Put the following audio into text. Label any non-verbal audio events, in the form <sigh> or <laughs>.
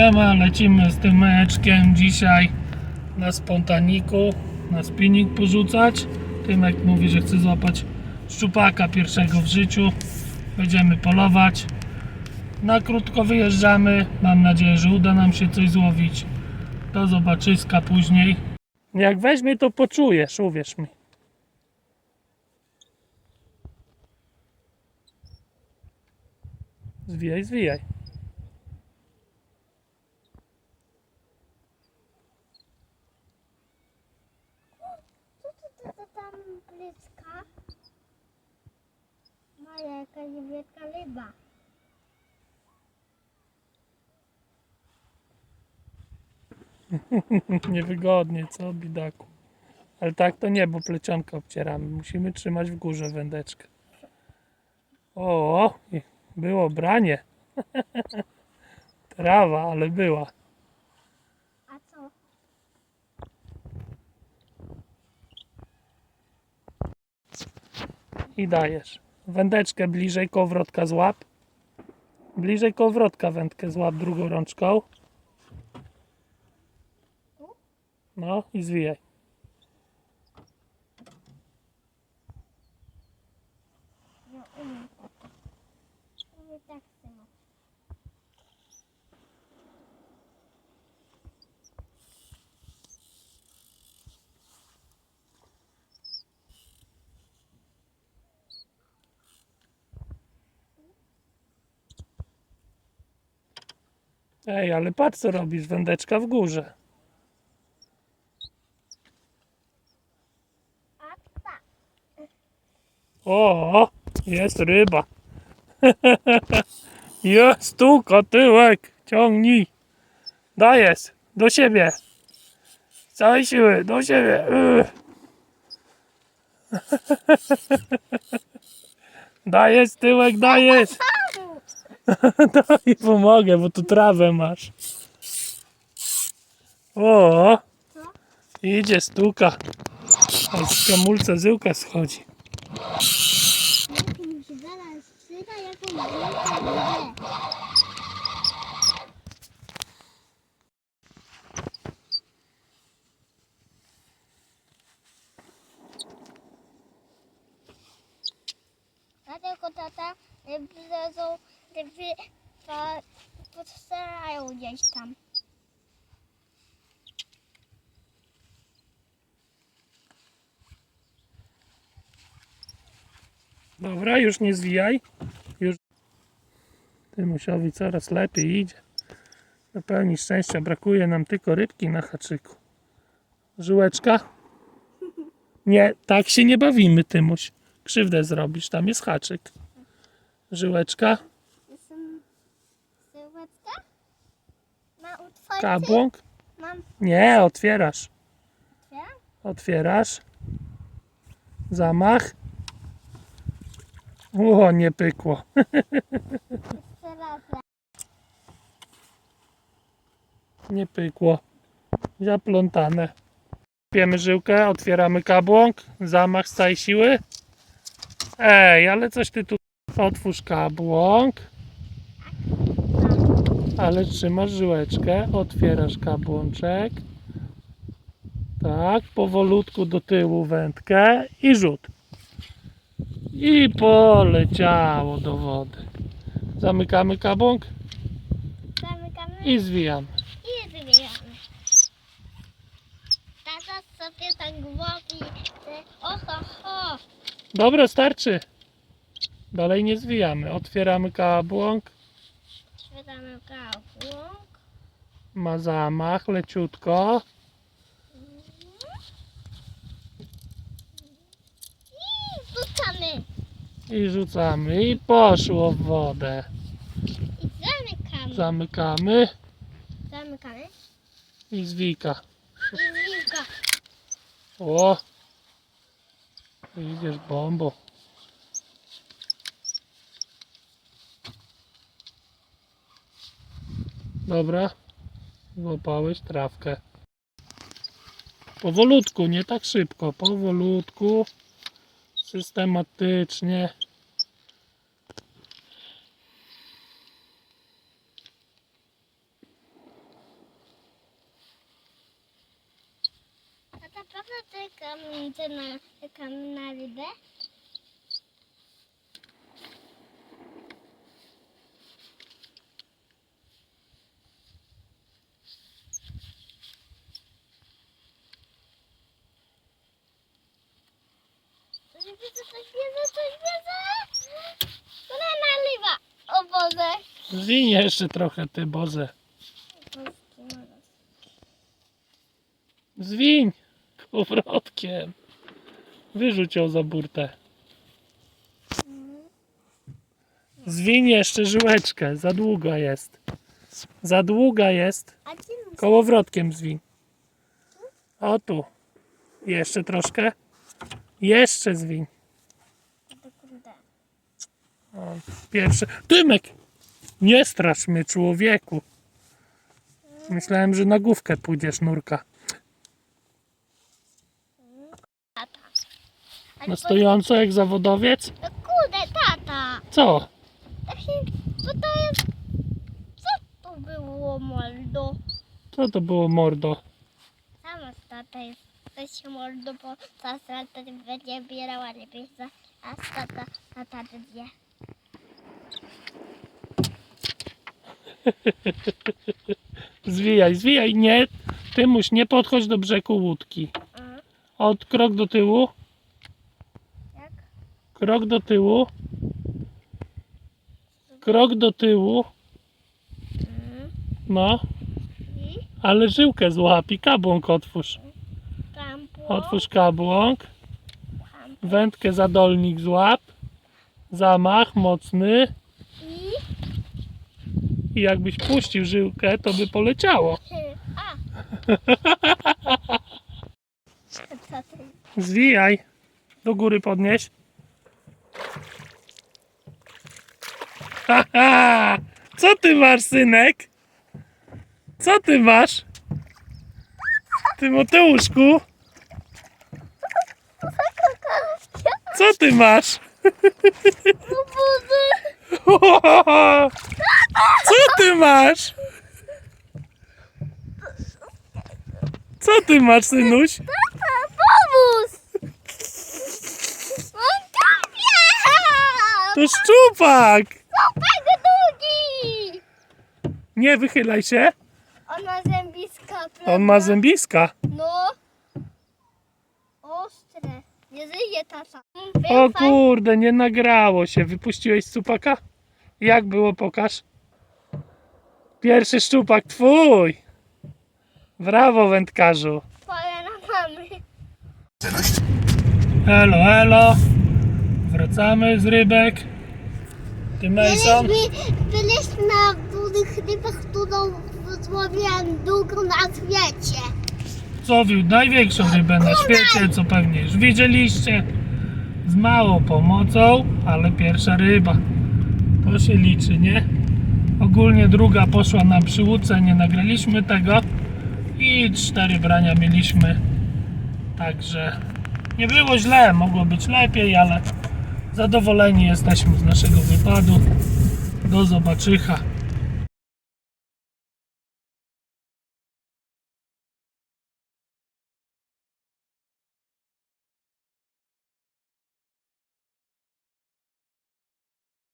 Siema, lecimy z tym meczkiem dzisiaj na spontaniku, na spinning porzucać. Tymek mówi, że chce złapać szczupaka pierwszego w życiu. Będziemy polować. Na krótko wyjeżdżamy. Mam nadzieję, że uda nam się coś złowić. Do zobaczyska później. Jak weźmie, to poczujesz, uwierz mi. Zwijaj, zwijaj. Co to, to, to tam bryska? Moja jakaś wielka ryba. <laughs> Niewygodnie, co bidaku. Ale tak to nie, bo plecionkę obcieramy. Musimy trzymać w górze wędeczkę. O, było branie. <laughs> Trawa, ale była. A co? I dajesz. Wędeczkę bliżej kołowrotka złap. Bliżej kołowrotka wędkę złap drugą rączką. No i zwijaj. Ej, ale patrz co robisz, wędeczka w górze. O, jest ryba. <laughs> Jest tu kotyłek. Ciągnij. Dajesz. Do siebie. Z całej siły. Do siebie. <laughs> Dajesz tyłek, dajesz. <laughs> <laughs> Daj, pomogę, bo tu trawę masz. O, idzie stuka. A z kamulca zyłka schodzi. Dlatego tata ryby są ryby to postarają gdzieś tam. Dobra, już nie zwijaj. Już Tymusiowi coraz lepiej idzie. Do pełni szczęścia brakuje nam tylko rybki na haczyku. Żyłeczka? Nie, tak się nie bawimy, Tymuś. Krzywdę zrobisz, tam jest haczyk. Żyłeczka, sylwetka? Ma utworzyć? kabłąk? Mam Nie, otwierasz. się? Otwierasz. Zamach. O, nie pykło. Jeszcze raz. <laughs> Nie pykło. Zaplątane. Piemy żyłkę, otwieramy kabłąk. Zamach z całej siły. Ej, ale coś ty tu... Otwórz kabłąk. Ale trzymasz żyłeczkę. Otwierasz kabłączek. Tak, powolutku do tyłu wędkę i rzut. I poleciało do wody. Zamykamy kabłąk Zamykamy i zwijamy. i zbieramy. Tata sobie tak głowi, że oho ho. Dobra, starczy. Dalej nie zwijamy. Otwieramy kabłąk. Świetamy kawłąk. Ma zamach leciutko. I rzucamy. I rzucamy. I poszło w wodę. I zamykamy. Zamykamy. Zamykamy. I zwika. I wilka. O! Idziesz bombą. Dobra, złapałeś trawkę. Powolutku, nie tak szybko, powolutku, systematycznie. A naprawdę te kamienie na, na rybę? Zwiń jeszcze trochę, ty Boże. Zwiń powrotkiem. Wyrzuć ją za burtę. Zwiń jeszcze żyłeczkę, za długa jest. Za długa jest. Kołowrotkiem zwiń. O tu. Jeszcze troszkę. Jeszcze zwiń. pierwsze. Tymek! Nie strasz mnie, człowieku. Myślałem, że na główkę pójdzie sznurka. Tata. Ale Na stojąco jak zawodowiec? No kurde, tata. Co? Bo to jest... Co to było, mordo? Co to było mordo? Sama tata jest... To się mordo, bo zaraz tata będzie bierała lepiej za... A tata, tata wie. <laughs> Zwijaj, zwijaj. Nie, Tymuś, nie podchodź do brzegu łódki. Od krok do tyłu. jak? Krok do tyłu. Krok do tyłu. No, ale żyłkę złap i kabłąk otwórz. Otwórz kabłąk. Wędkę za dolnik złap. Zamach mocny. I... Jakbyś puścił żyłkę, to by poleciało. A! <laughs> Co? Zwijaj. Do góry podnieś. Co ty masz, synek? Co ty masz? Tymoteuszku? Co ty masz? <laughs> Co ty masz? Co ty masz, synuś? Tata, pomóż! On kapie! To szczupak! Go długi! Nie wychylaj się. On ma zębiska, prawda? On ma zębiska. No. Ostre. Nie żyje tata. O kurde, nie nagrało się. Wypuściłeś szczupaka? Jak było, pokaż. Pierwszy szczupak twój. Brawo, wędkarzu. Twoje na mamy. Elo, elo. Wracamy z rybek. Ty Mason. Byliśmy, byliśmy na dużych rybach, którą złowiłem długą na świecie. Złowił największą rybę na świecie, co pewnie już widzieliście. Z małą pomocą, ale pierwsza ryba. To się liczy, nie? Ogólnie druga poszła nam przy łódce, nie nagraliśmy tego. I cztery brania mieliśmy. Także nie było źle, mogło być lepiej, ale zadowoleni jesteśmy z naszego wypadu. Do zobaczycha.